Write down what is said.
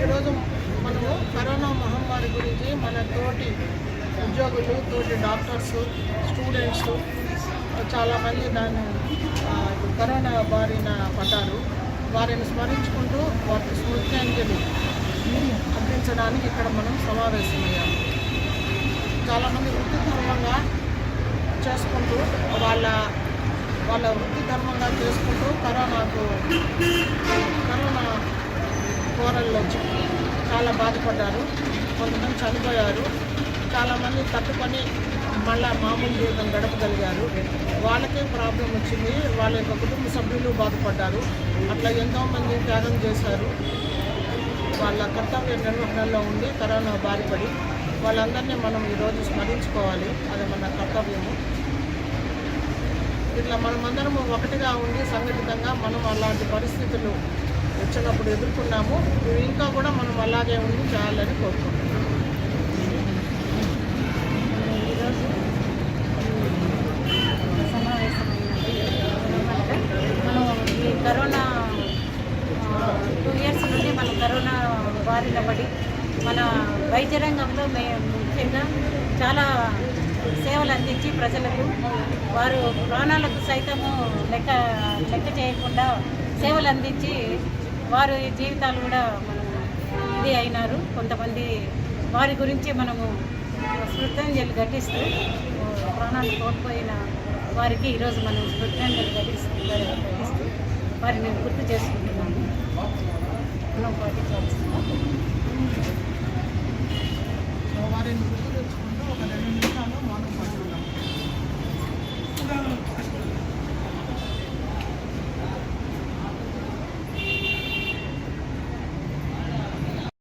ఈరోజు మనము కరోనా మహమ్మారి గురించి మన తోటి ఉద్యోగులు తోటి డాక్టర్స్ స్టూడెంట్స్ చాలామంది దాన్ని కరోనా బారిన పడ్డారు. వారిని స్మరించుకుంటూ వారికి స్మృత్యాంజలి అందించడానికి ఇక్కడ మనం సమావేశమయ్యాము చాలామంది వృత్తి ధర్మంగా చేసుకుంటూ వాళ్ళ వాళ్ళ వృత్తి ధర్మంగా చేసుకుంటూ కరోనాకు కరోనా కూరల్లో చాలా బాధపడ్డారు. కొంతమంది చనిపోయారు. చాలామంది తట్టుకొని మళ్ళా మామూలు జీవితం గడపగలిగారు. వాళ్ళకే ప్రాబ్లం వచ్చింది. వాళ్ళ యొక్క కుటుంబ సభ్యులు బాధపడ్డారు. అట్లా ఎంతోమంది త్యాగం చేశారు. వాళ్ళ కర్తవ్య నిర్వహణలో ఉండి కరోనా బారిపడి వాళ్ళందరినీ మనం ఈరోజు స్మరించుకోవాలి. అది మన కర్తవ్యము. ఇట్లా మనమందరం ఒకటిగా ఉండి సంఘటితంగా మనం అలాంటి పరిస్థితులు వచ్చినప్పుడు ఎదుర్కొన్నాము. ఇంకా కూడా మనం అలాగే ఉండి చేయాలని కోరుకుంటున్నాము ఈరోజు సమావేశమైనది ఏమంటే మనం ఈ కరోనా టూ ఇయర్స్ నుండి మనం కరోనా బారిన పడి మన వైద్య రంగంలో మే ముఖ్యంగా చాలా సేవలు అందించి ప్రజలకు వారు ప్రాణాలకు సైతము లెక్క లెక్క చేయకుండా సేవలు అందించి వారి జీవితాలు కూడా మనం ఇది అయినారు. కొంతమంది వారి గురించి మనము శ్రద్ధాంజలి ఘటిస్తూ ప్రాణాలు కోల్పోయిన వారికి ఈరోజు మనం శ్రద్ధాంజలి ఘటిస్తూ ఘటిస్తూ వారిని గుర్తు చేసుకుంటున్నాం.